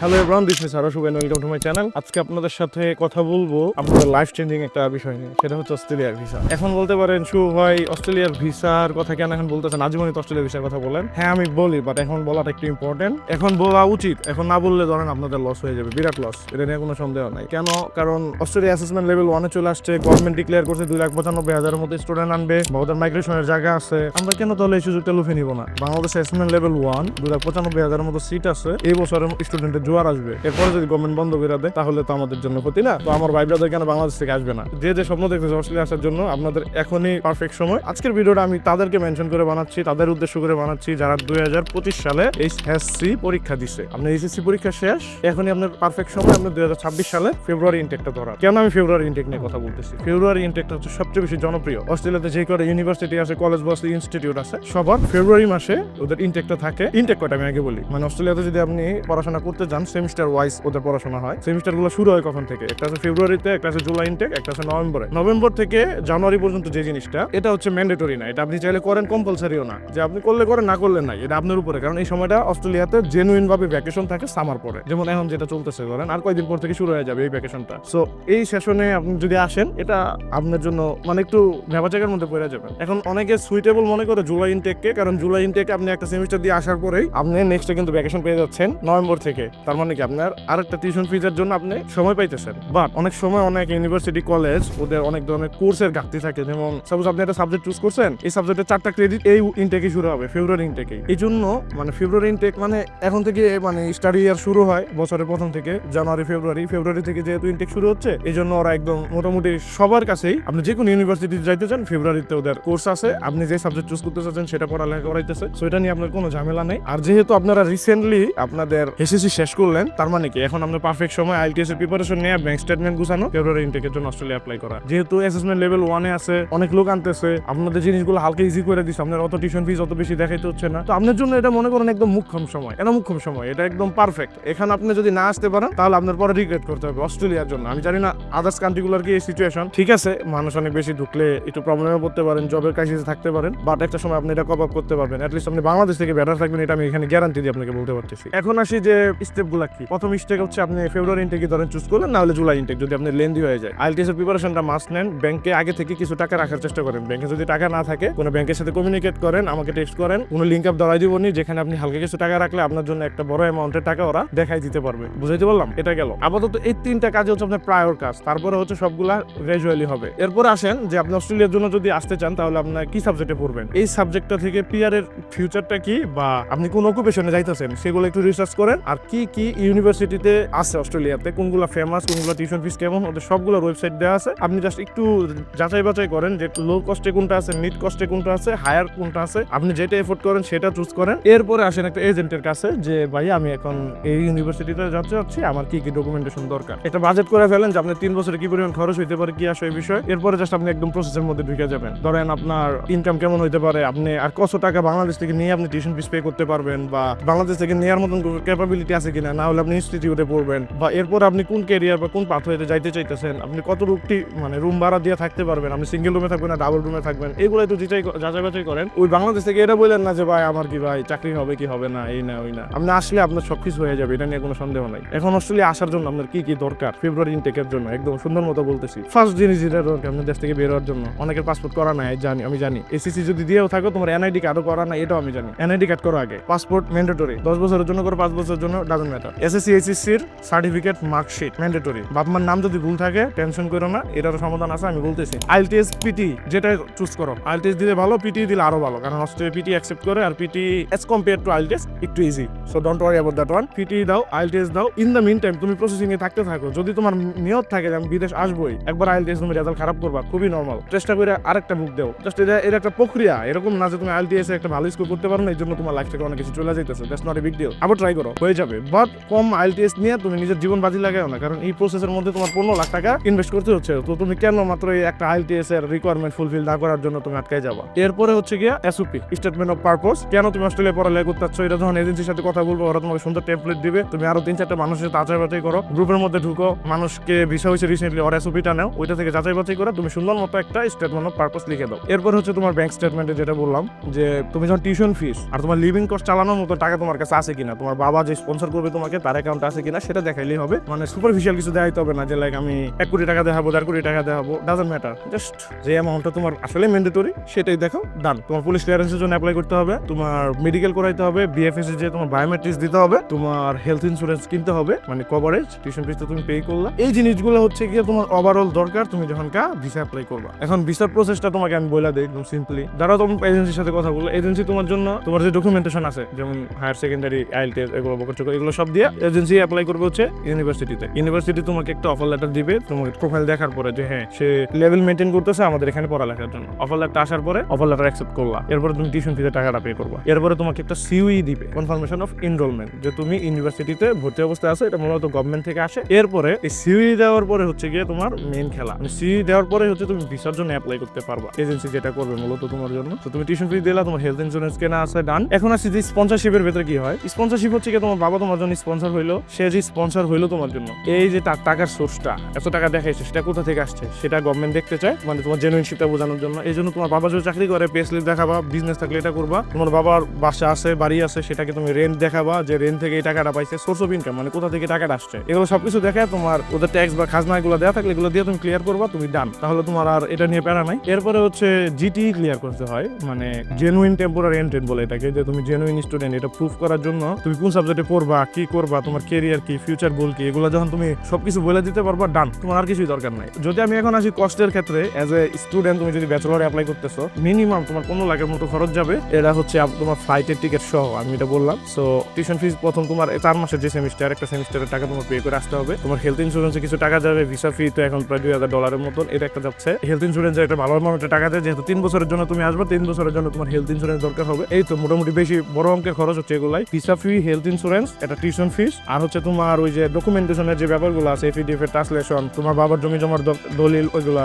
Hello everyone this is Sara Shuven welcome to my channel আজকে আপনাদের সাথে কথা বলব আপনাদের লাইফ চেঞ্জিং একটা বিষয় নিয়ে, সেটা হচ্ছে অস্ট্রেলিয়ার ভিসা এখন বলতে পারেন শু ভাই, অস্ট্রেলিয়ার ভিসার কথা কেন এখন বলতেছেন? আজীবনই তো অস্ট্রেলিয়ার ভিসার কথা বলেন। হ্যাঁ আমি বলি বাট এখন বলাটা একটু ইম্পর্টেন্ট এখন বলা উচিত, এখন না বললে ধরেন আপনাদের লস হয়ে যাবে, বিরাট লস এটা নিয়ে কোনো সন্দেহ নাই। কেন? কারণ অস্ট্রেলিয়া অ্যাসেসমেন্ট লেভেল ওয়ানে চলে আসছে গভর্নমেন্ট ডিক্লেয়ার করছে দুই লাখ পঁচানব্বই হাজারের মতো স্টুডেন্ট আনবে বা মাইগ্রেশনের জায়গা আছে। আমরা কেন তাহলে এই সুযোগটা লুফে নিব না? বাংলাদেশ অ্যাসেসমেন্ট লেভেল ওয়ান দুই লাখ পঁচানব্বই হাজারের মতো সিট আছে, এই বছরের স্টুডেন্টের জোয়ার আসবে। এরপরে যদি গভর্নমেন্ট বন্ধ করে দেয়, তাহলে তো আমাদের জন্য ক্ষতি না। তো আমার ভাই ব্রাদার কেন বাংলাদেশ থেকে আসবে না? যে যে স্বপ্ন দেখতেছে অস্ট্রেলিয়া আসার জন্য, আপনাদের এখনই পারফেক্ট সময়। আজকের ভিডিওটা আমি তাদেরকে মেনশন করে বানাচ্ছি, তাদের উদ্দেশ্য করে বানাচ্ছি, যারা দুই হাজার পঁচিশ সালে এইচএসসি পরীক্ষা দিছে। আপনার এইচএসসি পরীক্ষা শেষ, এখনই আপনার পারফেক্ট সময় আপনার দুই হাজার ছাব্বিশ সালে ফেব্রুয়ারি ইনটেকটা ধরা কেন আমি ফেব্রুয়ারি ইনটেক নিয়ে কথা বলতেছি? ফেব্রুয়ারি ইনটেকটা হচ্ছে সবচেয়ে বেশি জনপ্রিয়। অস্ট্রেলিয়াতে যে করে ইউনিভার্সিটি আছে কলেজ বস ইনস্টিটিউট আছে, সবার ফেব্রুয়ারি মাসে ওদের ইনটেকটা থাকে। ইনটেক কটা আমি আগে বলি? মানে অস্ট্রেলিয়াতে যদি আপনি পড়াশোনা করতে যান সেমিস্টার ওয়াইজ ওদের পড়াশোনা হয়। সেমিস্টারগুলো শুরু হয় কখন থেকে? একটা আছে ফেব্রুয়ারিতে একটা আছে জুলাই ইনটেক একটা আছে নভেম্বরে নভেম্বর থেকে জানুয়ারি পর্যন্ত যে জিনিসটা, এটা হচ্ছে ম্যান্ডেটরি না। এটা আপনি চাইলে করেন কম্পালসারিও না। যে আপনি করলে করেন, না করলে নাই। এটা আপনার উপরে। কারণ এই সময়টা অস্ট্রেলিয়াতে জেনুইন ভাবে ভ্যাকেশন থাকে সামার পরে। যেমন এখন যেটা চলতেছে করেন আর কয়েকদিন পর থেকে শুরু হয়ে যাবে এই ভ্যাকেশনটা সো এই সেশনে আপনি যদি আসেন, এটা আপনার জন্য মানে একটু ভেবাচাকের মধ্যে পড়ে যাবেন। এখন অনেকে সুইটেবল মনে করে জুলাই ইনটেককে কারণ জুলাই ইনটেকে আপনি একটা সেমিস্টার দিয়ে আসার পরেই আপনি নেক্সটে কিন্তু ভ্যাকেশন পেয়ে যাচ্ছেন নভেম্বর থেকে। তার মানে কি, আপনার আরেকটা টিউশন ফিজের জন্য আপনি সময় পাইতেছেন। বাট অনেক সময় অনেক ইউনিভার্সিটি কলেজ ওদের অনেক ধরনের কোর্সের ঘাটতি থাকে। যেমন সাপোজ আপনি একটা সাবজেক্ট চুজ করছেন, এই সাবজেক্টের চারটা ক্রেডিট এই ইনটেকে শুরু হবে ফেব্রুয়ারি ইনটেকে এই। জন্য মানে ফেব্রুয়ারি ইনটেক মানে এখন থেকে মানে স্টাডি ইয়ার শুরু হয় বছরের প্রথম থেকে জানুয়ারি ফেব্রুয়ারি ফেব্রুয়ারি থেকে যেহেতু ইনটেক শুরু হচ্ছে, এই জন্য ওরা একদম মোটামুটি সবার কাছেই, আপনি যে কোনো ইউনিভার্সিটি যাইতে চান ফেব্রুয়ারিতে ওদের কোর্স আছে, আপনি যে সাবজেক্ট চুজ করতে চাচ্ছেন, সেটা পড়ালেখা করাইতেছে। সো এটা নিয়ে আপনার কোনো ঝামেলা নেই। আর যেহেতু আপনারা রিসেন্টলি আপনাদের এসএসসি শেষ করলেন তার মানে কি? এখন আপনার পারফেক্ট সময় আইটিএস এর প্রিপারেশন নিয়ে ব্যাংক স্টেটমেন্ট গুছানো ফেব্রুয়ারি ইনটেকের জন্য অস্ট্রেলিয়া অ্যাপ্লাই করা। যেহেতু অ্যাসেসমেন্ট লেভেল ওয়ানে আছে, অনেক লোক আনতেছে, আপনাদের জিনিসগুলো হালকা ইজি করে দিচ্ছে আপনার অত টিউশন ফিস অত বেশি দেখাইতে হচ্ছে না। তো আপনার জন্য এটা মনে করেন একদম মুখ্যম সময়, এটা মুখ্যম সময়, এটা একদম পারফেক্ট এখানে আপনি যদি না আসতে পারেন, তাহলে আপনার পরে রিগ্রেট করতে হবে অস্ট্রেলিয়ার জন্য। আমি জানি না আদার্স কান্ট্রিগুলোর কি এই সিচুয়েশন ঠিক আছে, মানুষ অনেক বেশি ঢুকলে একটু প্রবলেমে পড়তে পারেন জবের ক্রাইসিসে থাকতে পারেন বাট একটা সময় আপনি এটা কপ আপ করতে পারবেন। অ্যাটলিস্ট আপনি বাংলাদেশ থেকে বেটার থাকবেন, এটা আমি এখানে গ্যারান্টি দিয়ে আপনাকে বলতে পারতেছি। এখন আসি যে স্টেপগুলো কি? প্রথম স্টেপ হচ্ছে আপনি ফেব্রুয়ারি ইনটেকে ধরেন চুজ করলেন না হলে জুলাই ইনটেক যদি আপনি লেন্দি হয়ে যায়। আইএলটিএস এর প্রিপারেশনটা মাস্ট নেন। ব্যাংকে আগে থেকে কিছু টাকা রাখার চেষ্টা করেন। ব্যাংকে যদি টাকা না থাকে, কোনো ব্যাংকের সাথে কমিউনিকেট করেন, আমাকে টেক্সট করেন, কোনো লিঙ্ক আপ দেওয়াই দিবনি যেখানে আপনি হালকা কিছু টাকা রাখলে আপনার জন্য একটা বড় অ্যামাউন্টের টাকা ওরা দেখাই দিতে পারবে। বুঝাইতে বললাম? এটা গেল। আপাতত এই তিনটা কাজ হচ্ছে আপনার প্রায়র কাজ। তারপরে হচ্ছে সবগুলা গ্রাজুয়ালি হবে। এরপর আসেন যে আপনি অস্ট্রেলিয়ার জন্য যদি আসতে চান, তাহলে আপনার কি সাবজেক্টে পড়বেন? এই সাবজেক্টটা থেকে পিয়ারের ফিউচারটা কি? বা আপনি কোন অকুপেশনে যাইতেছেন, সেগুলো একটু রিসার্চ করেন। আর কি কি ইউনিভার্সিটিতে আছে অস্ট্রেলিয়াতে? কোনগুলো ফেমাস কোনগুলো টিউশন ফিস কেমন? ওদের সবগুলোর ওয়েবসাইট দেওয়া আছে। আপনি জাস্ট একটু যাচাই বাছাই করেন যে লো কস্টে কোনটা আছে মিড কস্টে কোনটা আছে হায়ার কোনটা আছে। আপনি যেটা এফোর্ড করেন সেটা চুজ করেন। এরপরে আসেন একটা এজেন্টের কাছে যে ভাই আমি এখন এই ইউনিভার্সিটিতে যাচ্ছি যাচ্ছি, আমার কি কি ডকুমেন্টেশন দরকার? এটা বাজেট করে ফেলেন যে আপনার তিন বছরে কি পরিমাণ খরচ হইতে পারে, কি আসে এই বিষয়? এরপরে জাস্ট আপনি একদম প্রসেসের মধ্যে ঢুকে যাবেন। ধরেন আপনার ইনকাম কেমন হইতে পারে? আপনি আর কত টাকা বাংলাদেশ থেকে নিয়ে আপনি টিউশন ফিস পে করতে পারবেন বা বাংলাদেশ থেকে নেওয়ার মতন ক্যাপাবিলিটি আছে কিনা? না না হলে আপনি ইনস্টিটিউটে পড়বেন। বা এরপর আপনি কোন কেরিয়ার বা কোন পাথওয়েতে যাইতে চাইতেছেন, আপনি কত রুটি মানে রুম ভাড়া দিয়ে থাকতে পারবেন? আপনি সিঙ্গেল রুমে থাকবেন না ডাবল রুমে থাকবেন। এগুলো একটু যাচাই যাচাই বাছাই করেন। ওই বাংলাদেশ থেকে এটা বললেন না যে, ভাই, আমার কি ভাই, চাকরি হবে কি হবে না, এই না, ওই না। আপনি আসলে আপনার সবকিছু হয়ে যাবে, এটা নিয়ে কোনো সন্দেহ নাই। এখন অস্ট্রেলিয়া আসার জন্য আপনার কি কি দরকার? ফেব্রুয়ারি ইনটেকের জন্য, একদম সুন্দর মতো বলতেছি। ফার্স্ট জিনিস যেটা দরকার আপনার দেশ থেকে বের হওয়ার জন্য, অনেকের পাসপোর্ট করা নাই জানি, আমি জানি। এসিসি যদি দিয়েও থাকো, তোমার এনআইডি কার্ডও করা নাই, এটাও আমি জানি। এনআইডি কার্ড করো আগে। পাসপোর্ট ম্যান্ডেটরি দশ বছরের জন্য করো, পাঁচ বছরের জন্য ডাজন্ট ম্যাটার। এসএসসি এইচএসসির সার্টিফিকেট মার্কশিট ম্যান্ডেটরি। বাপমার নাম যদি ভুল থাকে, টেনশন করো না, এটারও সমাধান আছে, আমি বলতেছি। আইএলটিএস পিটি যেটা চুজ করো। আইএলটিএস দিলে ভালো, পিটি দিলে আরও ভালো, কারণ অস্ট্রেলিয়া পিটি অ্যাকসেপ্ট করে, আর PTE as compare to IELTS একটু easy so don't worry about that one PTE দাও, আইএলটিএস দাও। ইন দ্য মিন টাইম তুমি প্রসেসিং এ থাকতে থাকো। যদি তোমার নিয়ত থাকে আমি বিদেশ আসবোই, একবার আইএলটিএস তুমি রেজাল্ট খারাপ করবা, খুবই নর্মাল চেষ্টা করে আরেকটা বুক দাও। জাস্ট এটা এটা একটা প্রক্রিয়া। এরকম না যে তুমি আইএলটিএস একটা ভালো স্কোর করতে পারো না এই জন্য তোমার লাইফ থেকে অনেক কিছু চলে যাইতেছে। That's not a big deal আবার ট্রাই করো। হয়ে যাবে। বাট কম আইএলটিএস নিয়ে তুমি নিজের জীবন বাজি লাগাও না। কারণ এই প্রসেসের মধ্যে তোমার পনেরো লাখ টাকা ইনভেস্ট করতে হচ্ছে। তো তুমি কেন মাত্র এই একটা আইএলটিএস এর রিকোয়ারমেন্ট ফুলফিল না করার জন্য তুমি আটকায় যাবা? এরপরে হচ্ছে গিয়া এসওপি স্টেটমেন্ট অফ পারপোজ কেন তুমি অস্ট্রেলিয়া পড়ালেখা করতে চাচ্ছ? এটা যখন এজেন্সির সাথে কথা বলব, ওরা তোমাকে সুন্দর টেমপ্লেট দিবে। তুমি আরও তিন চারটা মানুষের সাথে যাচাই বাছাই করো। গ্রুপের মধ্যে ঢুকো। মানুষকে বিষয় হয়েছে রিসেন্টলি ওর এসওপিটা নাও। ওইটা থেকে যাচাই বাছাই করে তুমি সুন্দর মতো একটা স্টেটমেন্ট অফ পারপোজ লিখে দাও। এরপর হচ্ছে তোমার ব্যাংক স্টেটমেন্টে যেটা বললাম, যে তুমি যখন টিউশন ফিস আর তোমার লিভিং কস্ট চালানোর মতো টাকা তোমার কাছে আছে কিনা, তোমার বাবা যে স্পন্সর করবে হবে তোমাকে, তার অ্যাকাউন্ট আছে কিনা সেটা দেখাইলেই হবে। মানে সুপারফিশিয়াল কিছু দেখাইতে হবে না যে লাইক আমি এক কোটি টাকা দেখাবো, দেড় কোটি টাকা দেখাবো ডাজন্ট ম্যাটার জাস্ট যে অ্যামাউন্টটা তোমার আসলে ম্যান্ডেটরি সেটাই দেখো ডান তোমার পুলিশ ক্লিয়ারেন্সের জন্য অ্যাপ্লাই করতে হবে, তোমার মেডিকেল করাইতে হবে বিএফএস যে তোমার বায়োমেট্রিক্স দিতে হবে, তোমার হেলথ ইন্স্যুরেন্স কিনতে হবে মানে কভারেজ টিউশন ফিস তুমি পে করলা। এই জিনিসগুলো হচ্ছে গিয়ে তোমার ওভারঅল দরকার, তুমি যখন কা ভিসা অ্যাপ্লাই করবা। এখন ভিসার প্রসেসটা তোমাকে আমি বলে দিই, একদম সিম্পলি যারা তোমার এজেন্সির সাথে কথা বলল এজেন্সি তোমার জন্য তোমার যে ডকুমেন্টেশন আছে, যেমন হায়ার সেকেন্ডারি আইএলটিএস এগুলো বকরচক, এগুলো সব দিয়ে এজেন্সি অ্যাপ্লাই করবে হচ্ছে ইউনিভার্সিটিতে ইউনিভার্সিটি তোমাকে একটা অফার লেটার দিবে, তোমাকে প্রোফাইল দেখার পরে যে হ্যাঁ সে লেভেল মেনটেন করতেছে আমাদের এখানে পড়ালেখার জন্য। অফার লেটার আসার পরে অফার লেটার অ্যাকসেপ্ট করলা। এরপরে তুমি টিউশন ফিতে টাকাটা পে করবা। এরপরে তোমাকে একটা সিউই দিবে কনফার্মেশন অফ এনরোলমেন্ট যে তুমি ইউনিভার্সিটিতে ভর্তি অবস্থায় আছে, এটা মূলত গভর্নমেন্ট থেকে আসে। এরপরে এই সিউই দেওয়ার পরে হচ্ছে গিয়ে তোমার মেন খেলা। সিউই দেওয়ার পরে হচ্ছে তুমি ভিসার জন্য অ্যাপ্লাই করতে পারবা। এজেন্সি যেটা করবে মূলত তোমার জন্য। তো তুমি টিউশন ফি দিলা, তোমার হেলথ ইন্স্যুরেন্স কেনা আছে ডান এখন আসি যে স্পন্সরশিপের ভেতরে কি হয়? স্পন্সরশিপ হচ্ছে কি তোমার বাবা তোমার জন্য স্পন্সর হইল, সে যে স্পন্সর হইল তোমার জন্য, এই যে তার টাকার সোর্সটা এত টাকা দেখাইছে, সেটা কোথা থেকে আসছে? সেটা গভর্নমেন্ট দেখতে চায় মানে তোমার জেনুইনশিপটা বোঝানোর জন্য। এই জন্য তোমার বাবা যদি চাকরি করে পে স্লিপ দেখাবা বিজনেস থাকলে এটা করবা। তোমার বাবার বাসা আছে, বাড়ি আছে, সেটাকে তুমি রেন্ট দেখাবা, যে রেন্ট থেকে এই টাকাটা পাইছে সোর্স অফ ইনকাম মানে কোথা থেকে টাকাটা আসছে। এগুলো সবকিছু দেখে তোমার ওদের ট্যাক্স বা খাজনা এগুলো দেওয়া থাকলে এগুলো দিয়ে তুমি ক্লিয়ার করবা, তুমি ডান তাহলে তোমার আর এটা নিয়ে প্যারা নাই। এরপরে হচ্ছে জিটি ক্লিয়ার করতে হয় মানে জেনুইন টেম্পোরারি এন্ট্রেন বলে এটাকে, যে তুমি জেনুইন স্টুডেন্ট এটা প্রুফ করার জন্য তুমি কোন সাবজেক্টে পড়বা কি করবা, তোমার কেরিয়ার কি ফিউচার গোল কি, এগুলো যখন তুমি সবকিছু বলে দিতে পারবা ডান তোমার আর কিছুই দরকার নাই। যদি আমি এখন আসি কষ্টের ক্ষেত্রে অ্যাজ এ স্টুডেন্ট তুমি যদি ব্যাচেলর অ্যাপ্লাই করতেছো মিনিমাম তোমার পনেরো লাখের মতো খরচ যাবে। এটা হচ্ছে তোমার ফ্লাইটের টিকিট সহ, আমি এটা বললাম। সো টিউশন ফিস প্রথম তোমার চার মাসের যে সেমিস্টার একটা সেমিস্টারের টাকা তোমার পে করে আসতে হবে। তোমার হেলথ ইন্স্যুরেন্সে কিছু টাকা যাবে ভিসা ফি তো এখন প্রায় দুই হাজার ডলারের মতন, এটা একটা যাচ্ছে। হেলথ ইন্স্যুরেন্সের একটা ভালো অ্যামাউন্টের টাকা দেয়, যেহেতু তিন বছরের জন্য তুমি আসবে, তিন বছরের জন্য তোমার হেলথ ইন্স্যুরেন্স দরকার হবে। এই তো মোটামুটি বেশি বড় অঙ্কের খরচ হচ্ছে এগুলাই। ভিসা ফি হেলথ ইন্স্যুরেন্স একটা টিউশন ফিস আর হচ্ছে তোমার ওই যে ডকুমেন্টেশনের যে ব্যাপারগুলো আছে এফিডিএফ এর ট্রান্সলেশন তোমার বাবার জমি জমার দলিল, ওইগুলা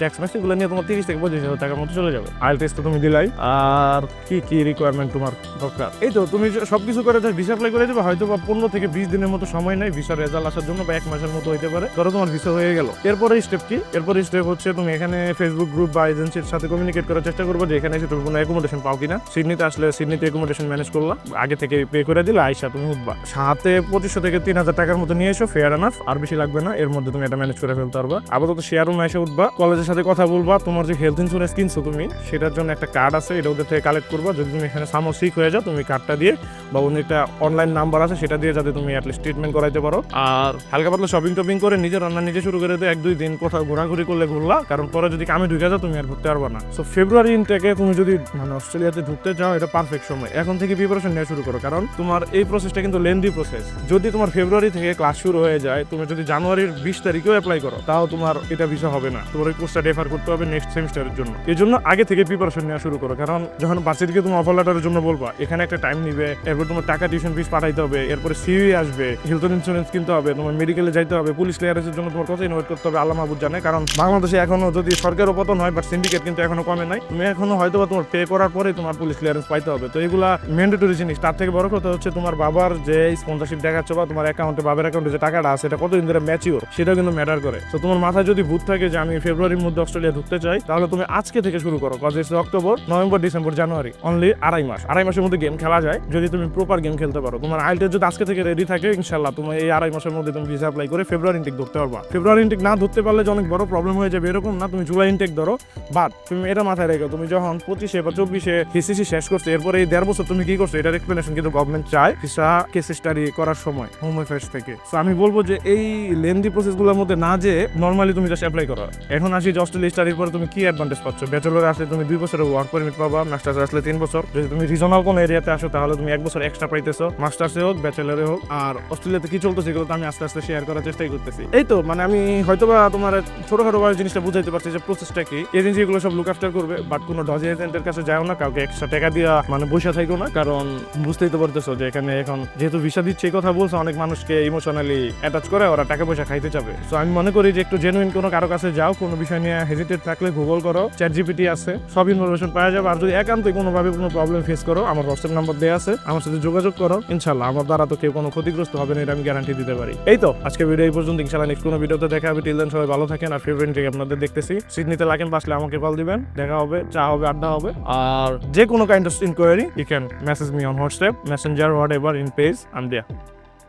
ট্যাক্স ম্যাক্স এগুলো নিয়ে তোমার তিরিশ থেকে পঁচিশ হাজার টাকার মতো চলে যাবে। আইল টেস্ট তুমি দিলাই। আর কি কি রিকোয়ারমেন্ট তোমার দরকার? এই তো, তুমি যে সবকিছু করে ভিসা অ্যাপ্লাই করে দেবে হয়তো বা পনেরো থেকে বিশ দিনের মতো সময় নেই ভিসার রেজাল্ট আসার জন্য বা এক মাসের মতো হইতে পারে। ধরো তোমার ভিসা হয়ে গেল। এরপরে স্টেপ কি? এরপরে স্টেপ হচ্ছে তুমি এখানে ফেসবুক গ্রুপ বা এজেন্সির সাথে কমিউনিকেট করার চেষ্টা করব যে এখানে এসে তুমি কোনো অ্যাকোমোডেশন পাও কিনা। সিডনিতে আসলে সিডনিতে অ্যাকোমোডেশন ম্যানেজ করলা, আগে থেকে পে করে দিলে আইসা তুমি উঠবা। সাথে পঁচিশশো থেকে তিন হাজার টাকার মতো নিয়ে এসো ফেয়ার আনাফ আর বেশি লাগবে না, এর মধ্যে তুমি এটা ম্যানেজ করে ফেলতে পারবা। আপাতত শেয়ার রুমে এসে উঠবা কলেজের সাথে কথা বলবা, তোমার যে হেলথ ইন্স্যুরেন্স কিনছো তুমি, সেটার জন্য একটা কার্ড আছে, এটা ওদের থেকে কালেক্ট করবা। যদি তুমি এখানে সামসিক হয়ে যাও, তুমি কার্ডটা দিয়ে, বা অন্য একটা অনলাইন নাম্বার আছে, সেটা দিয়ে যাতে তুমি অ্যাটলিস্ট ট্রিটমেন্ট করাইতে পারো। আর হালকা পাতলা শপিং টপিং করে নিজের রান্না নিজে শুরু করে দিয়ে এক, দুই দিন কোথাও ঘোরাঘুরি করলে ঘুরলা, কারণ পরে যদি কামে ঢুকে যাও, তুমি আর ঘুরতে পারবা না। সো ফেব্রুয়ারি ইনটেকে তুমি যদি মানে অস্ট্রেলিয়াতে ঢুকতে চাও এটা পারফেক্ট সময়। এখন থেকে প্রিপারেশন নেওয়া শুরু করো, কারণ তোমার এই প্রসেসটা কিন্তু লেন্দি প্রসেস যদি তোমার ফেব্রুয়ারি থেকে ক্লাস শুরু হয়ে যায়, তুমি যদি জানুয়ারির বিশ তারিখেও অ্যাপ্লাই করো, তাও তোমার এটা ভিসা হবে না। তোমার ওই কোর্সটা ডেফার করতে হবে নেক্সট সেমিস্টারের জন্য। এই জন্য আগে থেকে প্রিপারেশন নেওয়া শুরু করো। কারণ যখন বাচ্চাদিকে তুমি অফার লেটারের জন্য বলবা, এখানে একটা টাইম নিবে, এরপর তোমার টাকা টিউশন ফিস পাঠাইতে হবে, এরপরে সিউই আসবে হেলথ ইন্স্যুরেন্স কিনতে হবে, তোমার মেডিকেলে যাইতে হবে পুলিশ ক্লিয়ারেন্সের জন্য তোমার কত ইনভাইট করতে হবে, আল্লাহ মাহবুদ জানে। কারণ বাংলাদেশে এখনও যদি সরকারের পতন হয় বাট সিন্ডিকেট কিন্তু এখনও কমে নাই, তুমি এখনও হয়তো তোমার পে করার পরে তোমার পুলিশ ক্লিয়ারেন্স পাইতে হবে। তো এগুলা ম্যান্ডেটরি জিনিস। তার থেকে বড় কথা হচ্ছে তোমার বাবার যে স্পন্সরশিপ দেখাচ্ছ বা তোমার অ্যাকাউন্টে বাবার অ্যাকাউন্টে যে টাকাটা আছে, এটা কতদিন ধরে ম্যাচিওর সেটাও কিন্তু ম্যাটার করে। তো তোমার মাথায় যদি ভূত থাকে যে আমি ফেব্রুয়ারির মধ্যে অস্ট্রেলিয়া ঢুকতে চাই, তাহলে তুমি আজকে থেকে শুরু করো cause it's October November December January only আড়াই মাস। আড়াই মাসের মধ্যে গেম খেলা যায়, যদি তুমি প্রপার গেম খেলতে পারো। তোমার আইলটা যদি আজকে থেকে রেডি থাকে ইনশাল্লাহ তুমি এই আড়াই মাসের মধ্যে তুমি ভিসা অ্যাপ্লাই করে ফেব্রুয়ারি ইনটেক ধরতে পারবা। ফেব্রুয়ারি ইনটেক না ধরতে পারলে অনেক বড় প্রবলেম হয়ে যাবে, এরকম না, তুমি জুলাই ইনটেক ধরো। বাট তুমি এটা মাথায় রেখো, তুমি যখন পঁচিশে বা চব্বিশে হিসিসি শেষ করছ, এরপরে এই দেড় বছর তুমি কি করছ, এটার এক্সপ্লেনেশন কিন্তু গভর্নমেন্ট চায়। ভিসা কেস স্টাডি করার সময় হোম অ্যাফেয়ার্স থেকে। সো আমি বলব যে এই লেন্দি প্রসেসগুলোর মধ্যে না যে নর্মালি তুমি জাস্ট অ্যাপ্লাই করো। এখন আসি যে অস্ট্রেলিয়া স্টাডির পরে তুমি কি অ্যাডভান্টেজ পাচ্ছ? ব্যাচেলর আসলে তুমি দুই বছরের ওয়ার্ক পারমিট পাবা মাস্টার্স আসলে তিন বছর। যদি তুমি রিজনাল কোন এরিয়াতে আসো, তাহলে তুমি এক বছর এক্সট্রা পাইতেছো। মাস্টার্সে হোক ব্যাচেলরে হোক, আর অস্ট্রেলিয়াতে কি চলতেছে এগুলো তো আমি আস্তে আস্তে শেয়ার করার চেষ্টাই করতেছি। এই তো মানে আমি হয়তোবা তোমার ছোটখাটো জিনিসটা বুঝাইতে পারছি যে প্রসেসটা কি। এজেন্সি এগুলো সব লুক আফটার করবে বাট কোনো ডজ এজেন্টের কাছে যাও না, কাউকে এক্সট্রা টাকা দিয়া মানে বসে থাকো না। কারণ বুঝতেই তো পারতেছো যে এখানে এখন যেহেতু ভিসা দিচ্ছে, এই কথা বলছে, অনেক মানুষকে ইমোশনালি অ্যাটাচ করে, ওরা টাকা পয়সা খাইতে যাবে। সো আমি মনে করি যে একটু জেনুইন কোনো কারও কাছে যাও, কোনো বিষয় নিয়ে হেজিটেট থাকলে গুগল করো চ্যাট জিপিটি আছে, সব ইনফরমেশন পাওয়া যাবে। আর যদি একান্তই কোনোভাবে কোনো প্রবলেম ফেস করো, আমার হোয়াটসঅ্যাপ নাম্বার দেওয়া আছে, আমার সাথে যোগাযোগ করো ইনশাল্লাহ আমার দ্বারা তো কেউ কোনো ক্ষতিগ্রস্ত হবে না, এটা আমি গ্যারান্টি দিতে পারি। এই তো আজকে ভিডিও এই পর্যন্ত। ইনশাল্লাহ নেক্সট কোনো ভিডিওতে দেখা হবে। টিল দেন সবাই ভালো থাকেন, আর ফেভারিট আপনাদের দেখতেছি। সিডনিতে লাগেন বাসলে আমাকে কল দিবেন। দেখা হবে, চা হবে, আড্ডা হবে। আর যে কোনো kind of inquiry you can message me on WhatsApp Messenger whatever in page আম দেয়া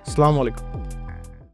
আসসালামু আলাইকুম।